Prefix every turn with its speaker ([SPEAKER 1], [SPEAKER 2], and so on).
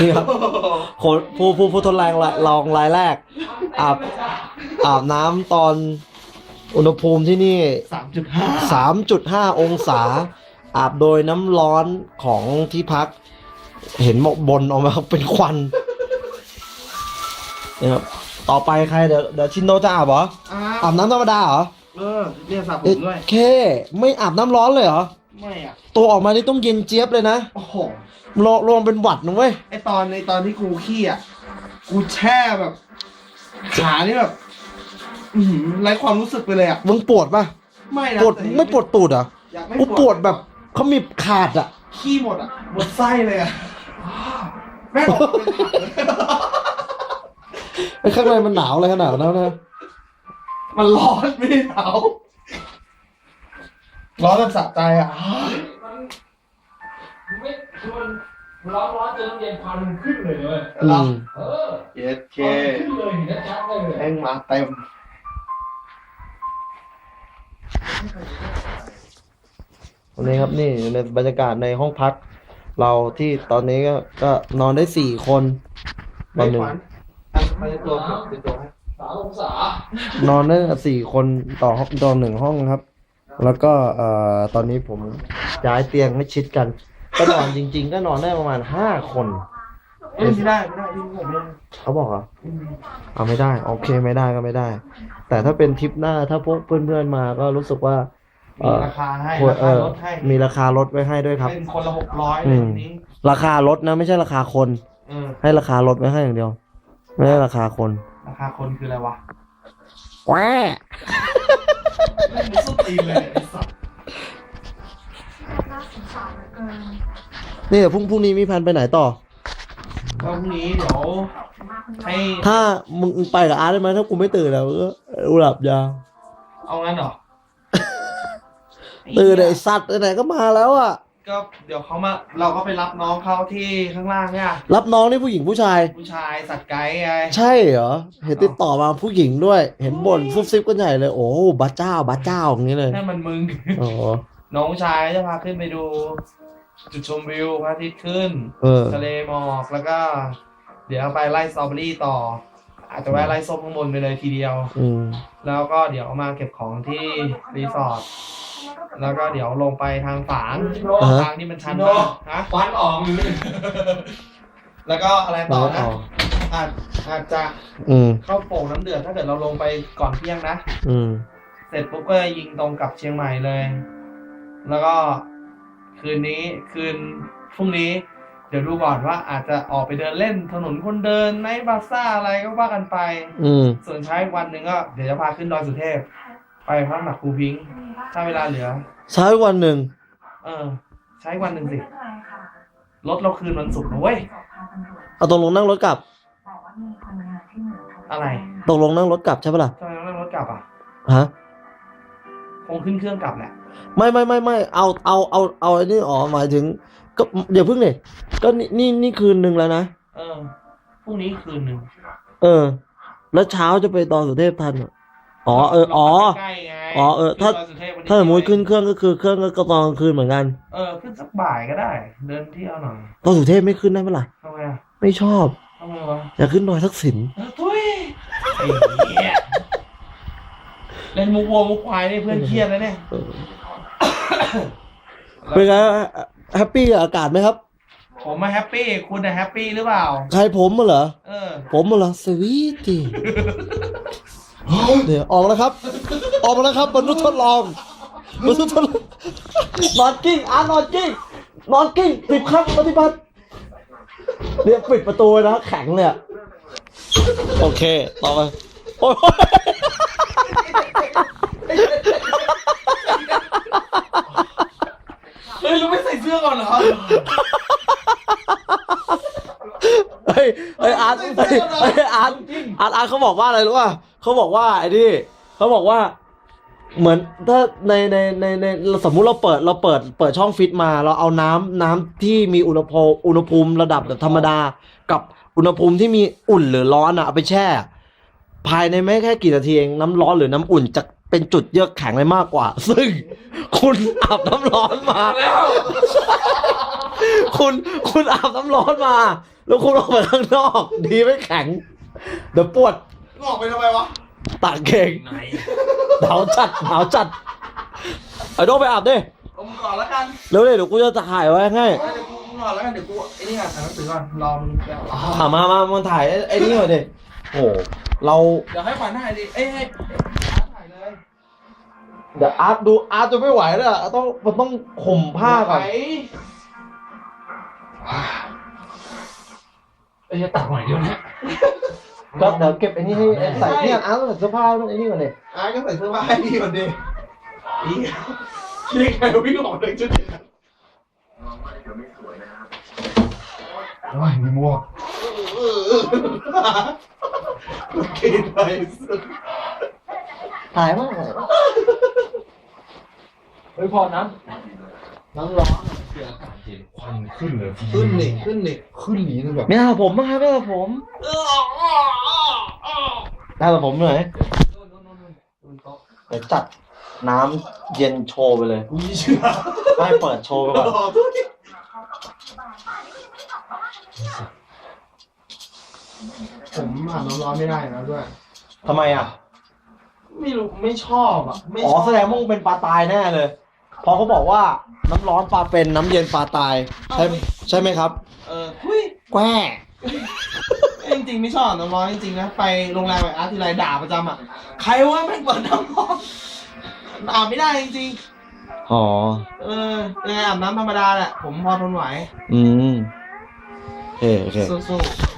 [SPEAKER 1] นี่ครับคนผู้ผู้ผู้ทดลองรายลองรายแรกอาบอาบน้ำตอนอุณหภูมิที่นี่
[SPEAKER 2] สามจุดห้า
[SPEAKER 1] 3.5 องศา อาบโดยน้ำร้อนของที่พัก เห็นหมอกบนออกมาเป็นควันนะครับต่อไปใครเดี๋ยวเดี๋ยวชินโนจะอาบเหรอ
[SPEAKER 2] อ้า
[SPEAKER 1] อาบน้ำธรรมดาเหรอ
[SPEAKER 2] เออเรียกสระผ
[SPEAKER 1] เอ๊ะ
[SPEAKER 2] มด้วย
[SPEAKER 1] เค ไม่อาบน้ำร้อนเลยเหรอ
[SPEAKER 2] ไม่อะ
[SPEAKER 1] ตัวออกมานี่ต้องเย็นเจี๊ยบเลยนะ
[SPEAKER 2] โอ้โห
[SPEAKER 1] รอรวมเป็นหวัดนะเว้ย
[SPEAKER 2] ไอตอนในตอนที่กูขี้อะ กูแช่แบบ ขานี่แบบ อือหือไร้ความรู้สึกไปเลยอะ
[SPEAKER 1] มึงปวดปะ
[SPEAKER 2] ไม่นะ
[SPEAKER 1] ปวด
[SPEAKER 2] แต่ยัง
[SPEAKER 1] ไม่ปวดตูดเหรอ
[SPEAKER 2] อยากไม่
[SPEAKER 1] กูปวดแบบเขามีขาดอะ
[SPEAKER 2] ขี้หมดอะ หมดไส้เลยอะ แม่งออกมาเป็นผักเลย
[SPEAKER 1] ไอ้ข้างในมันหนาวอะไรขนาดนั้นนะ
[SPEAKER 2] มันร้อนไม่ได้หนาว ร้อนแบบสะใจอะ
[SPEAKER 3] มันไม่มันร้อนร้อนจนน้ำเย็นควันมันขึ้นเลยเลย
[SPEAKER 1] อืม
[SPEAKER 3] เออ
[SPEAKER 2] เย็ดเค
[SPEAKER 3] ควันขึ้นเลยเห็นชัดๆเลย
[SPEAKER 2] แม่งมาเต็ม
[SPEAKER 1] วันนี้ครับนี่ในบรรยากาศในห้องพัก เราที่ตอนนี้ก็ก็นอนได้สี่คนตอนหนึ่ง
[SPEAKER 2] ไม่ขวัญอะมาในตัวครับในตัวให้
[SPEAKER 3] สามองศาน
[SPEAKER 1] อนได้สี่คนต่อห้องต่อหนึ่งห้องครับ แล้วก็เอ่อตอนนี้ผมย้ายเตียงให้ชิดกัน ก็นอนจริง ๆ ก็นอนได้ประมาณห้าคน
[SPEAKER 2] เอ้ยไม่ได้ไม่ได้ที่ผมไม่ได้
[SPEAKER 1] เขาบอกเหรอเอาไม่ได้ โอเคไม่ได้ก็ไม่ได้ แต่ถ้าเป็นทริปหน้าถ้าพวกเพื่อนๆมาก็รู้สึกว่า
[SPEAKER 2] มีราคาให้
[SPEAKER 1] ควร
[SPEAKER 2] รา
[SPEAKER 1] เอ
[SPEAKER 2] คา
[SPEAKER 1] อ
[SPEAKER 2] ลดให้
[SPEAKER 1] มีราคาลดไว้ให้ด้วยครับ
[SPEAKER 2] เป็นคนละหกร้อย
[SPEAKER 1] อื
[SPEAKER 2] เลย
[SPEAKER 1] ม
[SPEAKER 2] ทีนี้
[SPEAKER 1] ราคาลดนะ ไม่ใช่ราคาคน
[SPEAKER 2] เออ
[SPEAKER 1] ให้ราคาลดไว้ให้อย่างเดียว ไม่ใช่ราคาคน
[SPEAKER 2] ราคาคนคืออะไรวะ
[SPEAKER 1] แหว
[SPEAKER 2] ไม่รู้สุดตีนเลยไอ้สัส
[SPEAKER 1] นี่เดี๋ยวพรุ่งพรุ่งนี้มีแผนไปไหนต่อ
[SPEAKER 2] ก็พรุ่งนี้เดี๋ยวให้
[SPEAKER 1] ถ้ามึงไปกับอาร์ตได้ไหมถ้ากูไม่ตื่นแล้วก็กูหลับยาว
[SPEAKER 2] เอางั้นเหรอ
[SPEAKER 1] ตื่นไอ้สัตว์ไหนๆก็มาแล้วอะ
[SPEAKER 2] ก็เดี๋ยวเขามาเราก็ไปรับน้องเขาที่ข้างล่างเนี่ย
[SPEAKER 1] รับน้องนี่ผู้หญิงผู้ชาย
[SPEAKER 2] ผู้ชายสัตว์ไกด์ไง
[SPEAKER 1] ใช่เหรอ เห็นติดต่อมาผู้หญิงด้วย เห็นบ่นซุบซิบกันใหญ่เลย โอ้บ้าเจ้าบ้าเจ้าอย่างนี้เลย
[SPEAKER 2] นั่นมันมึง
[SPEAKER 1] อ๋อ
[SPEAKER 2] น้องชายจะพาขึ้นไปดู จุดชมวิวพระอาทิตย์ขึ้น
[SPEAKER 1] เออ
[SPEAKER 2] ทะเลหมอกแล้วก็ เดี๋ยวไปไล่สตรอเบอรี่ต่อ อาจจะแวะไล่ส้มข้างบนไปเลยทีเดียว
[SPEAKER 1] อืม
[SPEAKER 2] แล้วก็เดี๋ยวมาเก็บของที่รีสอร์ท แล้วก็เดี๋ยวลงไปทางฝาง
[SPEAKER 1] อ่าฮะ
[SPEAKER 2] ทางที่มันชันมากฮะ
[SPEAKER 3] ควันออกเลย
[SPEAKER 2] แล้วก็อะไร
[SPEAKER 1] ต่
[SPEAKER 2] ต่
[SPEAKER 1] อ
[SPEAKER 2] อนะ
[SPEAKER 1] ต่อ
[SPEAKER 2] อาจอาจจะ
[SPEAKER 1] อืม
[SPEAKER 2] เข้าโป่งน้ำเดือดถ้าเกิดเราลงไปก่อนเที่ยงนะ
[SPEAKER 1] อืม
[SPEAKER 2] เสร็จปุ๊บก็ยิงตรงกับเชียงใหม่เลย แล้วก็คืนนี้คืนพรุ่งนี้ เดี๋ยวดูก่อนว่าอาจจะออกไปเดินเล่นถนนคนเดินไนท์บาซ่าอะไรก็ว่ากันไป
[SPEAKER 1] อืม
[SPEAKER 2] ส่วนใช้วันหนึ่งก็เดี๋ยวจะพาขึ้นดอยสุเทพ ไปพักหนักครูพิงค์ถ้าเวลาเหลือ
[SPEAKER 1] ใช้วันหนึ่ง
[SPEAKER 2] เออ ใช้วันหนึ่งสิรถเราคืนวันศุกร์นะเว้ย
[SPEAKER 1] เอาตกลงนั่งรถกลับ
[SPEAKER 2] อะไร
[SPEAKER 1] ตกลงนั่งรถกลับใช่ปะล่ะ
[SPEAKER 2] ทำไมต้องนั่งรถกลับอะ
[SPEAKER 1] ฮะ
[SPEAKER 2] คงขึ้นเครื่องกลับแหละ
[SPEAKER 1] ไม่ไม่ไม่ไม่เอาเอาเอาเอาไอ้นี่อ๋อหมายถึง ก็เดี๋ยวเพิ่งเลยก็นี่นี่นี่คืนหนึ่งแล้วนะ
[SPEAKER 2] เออพรุ่งนี้คืนหนึ่ง
[SPEAKER 1] เออ แล้วเช้าจะไปตอนสุเทพทันเหรอ อ๋อเอออ๋อ
[SPEAKER 2] ใกล้ๆไง
[SPEAKER 1] อ๋อเออถ้า
[SPEAKER 2] ขึ้นดยสุเทพวันนี้
[SPEAKER 1] ถ้าสมมติขึ้นเครื่องก็คือเครื่องก็ตอนกลางคืนเหมือนกัน
[SPEAKER 2] เออขึ้นสักบ่ายก็ได้ เดินเที่ยวหน่อย
[SPEAKER 1] ตอนสุเทพไม่ขึ้นได้ปะล่ะ
[SPEAKER 2] ทำไมอะ
[SPEAKER 1] ไม่ชอบ
[SPEAKER 2] ทำไมวะ
[SPEAKER 1] อยากขึ้นดอยทักษิณ
[SPEAKER 2] เออทุยไอ้เหี้ยเล่นมุกวัวมุกควายนี่เพื่อนเครียดแล้วเนี่ย
[SPEAKER 1] เออเป็นไงแฮปปี้กับอากาศไหมครับ
[SPEAKER 2] ผมมาแฮปปี้คุณน่ะแฮปปี้หรือเปล่า
[SPEAKER 1] ใครผมมาเหรอ
[SPEAKER 2] เออ
[SPEAKER 1] ผมมาเหรอสวีทตี้ เดี๋ยวออกแล้วครับ ออกมาแล้วครับมนุษย์ทดลองมนุษย์ทดลองนอนกิ้งอะนอนกิ้งนอนกิ้งสิบครั้งปฏิบัติเนี่ยปิดประตูเลยนะแข็งเลยอะโอเคต่อไปโอ้ย
[SPEAKER 2] เฮ้ยรู้ไม่ใส่เสื้อก่อนเหรอ
[SPEAKER 1] เฮ้ยเฮ้ยอาร์ตเฮ้ยเฮ้ยอาร์ตอาร์ตอาร์ตเขาบอกว่าอะไรรู้ป่ะ เขาบอกว่าไอ้นี่เขาบอกว่า เหมือนถ้าในในในในสมมุติเราเปิดเราเปิดเปิดช่องฟิตมา เราเอาน้ำน้ำที่มีอุณหภูมิอุณหภูมิระดับแบบธรรมดา กับอุณหภูมิที่มีอุ่นหรือร้อนอะเอาไปแช่ ภายในไม่แค่กี่นาทีเองน้ำร้อนหรือน้ำอุ่นจะเป็นจุดเยือกแข็งเลยมากกว่า ซึ่งคุณอาบน้ำร้อนมา
[SPEAKER 2] แล้ว
[SPEAKER 1] คุณคุณอาบน้ำร้อนมา แล้วคุณออกไปข้างนอก ดีไม่แข็ง เดี๋ยวปวด
[SPEAKER 2] งอกไปทำไมวะ
[SPEAKER 1] ตากเก่งหนาวจัดหนาวจัดไอ้โดไปอาบดิ
[SPEAKER 2] เอามึงก่อนแล้วกัน
[SPEAKER 1] เร็วเลยเดี๋ยวกูจะถ่ายไว้ให้
[SPEAKER 2] เดี๋ยวกูก่อนแล้วกันเดี๋ยวกูไอ้นี่ก่อนอ่านหนังสือก่อนรอมึงแก้ว
[SPEAKER 1] ถามมามามันถ่ายไอ้นี่หน่อยดิโอ้โหเรา
[SPEAKER 2] เดี๋ยวให้ขวัญถ่ายดิเอ้ยให้ถ่ายเลย
[SPEAKER 1] เดี๋ยวอาร์ตดูอาร์ตจะไม่ไหวแล้วอะต้องมันต้องข่มผ้าก่อน
[SPEAKER 2] ไห
[SPEAKER 3] เอ้ยจะตัดหน่อยเดียวนะ
[SPEAKER 1] ก็เดี๋ยวเก็บไอ้นี่ให้ใส่เนี่ยอาร์ตต้องใส่เสื้อผ้าต้องไอ้นี่ก่อนดิ
[SPEAKER 2] อะก็ใส่เสื้อผ้าให้ดีก่อนดิอีนี่ใครวิ่งออกเลยชุดนี้
[SPEAKER 3] โอ้ยมีมัว
[SPEAKER 2] กินไปสุด
[SPEAKER 1] ถ่ายมากเลย
[SPEAKER 3] เฮ้ยพอน้ำน้ำร้อนเกิดอากาศเย็นควันขึ้นเลย
[SPEAKER 2] ขึ้นนี่ขึ้นนี่
[SPEAKER 3] ขึ้นหลีเลยแบบ
[SPEAKER 1] ไม่เอาผมมาไม่เอาผม ได้แต่ผมหน่อยเดี๋ยวจัดน้ำเย็นโชว์ไปเลย
[SPEAKER 2] กูยี่เชื่อ
[SPEAKER 1] ได้เปิดโชว์ไปก่อน
[SPEAKER 2] ผมอาบน้ำร้อนไม่ได้นะด้วย
[SPEAKER 1] ทำไมอะ
[SPEAKER 2] ไม่รู้ไม่ชอบอะ ไม่
[SPEAKER 1] อ๋อแสดงว่ามึงเป็นปลาตายแน่เลย เพอเขาบอกว่าน้ำร้อนปลาเป็นน้ำเย็นปลาตาย ใช่ใช่ไหมครับ
[SPEAKER 2] เออคุย
[SPEAKER 1] แกว้
[SPEAKER 2] จริงๆ ไม่ชอบอาบน้ำร้อนจริงๆนะ ไปโรงแรมไออาร์ตทีไรด่าประจำอะ ใครว่าไม่งเปิดน้ำร้อนอาบไม่ได้จริง
[SPEAKER 1] อ๋อ
[SPEAKER 2] ๆ เออยังไงอาบน้ำธรรมดาแหละ ผมพอทนไหว
[SPEAKER 1] อืมโอเคโอเค
[SPEAKER 2] สู้ๆ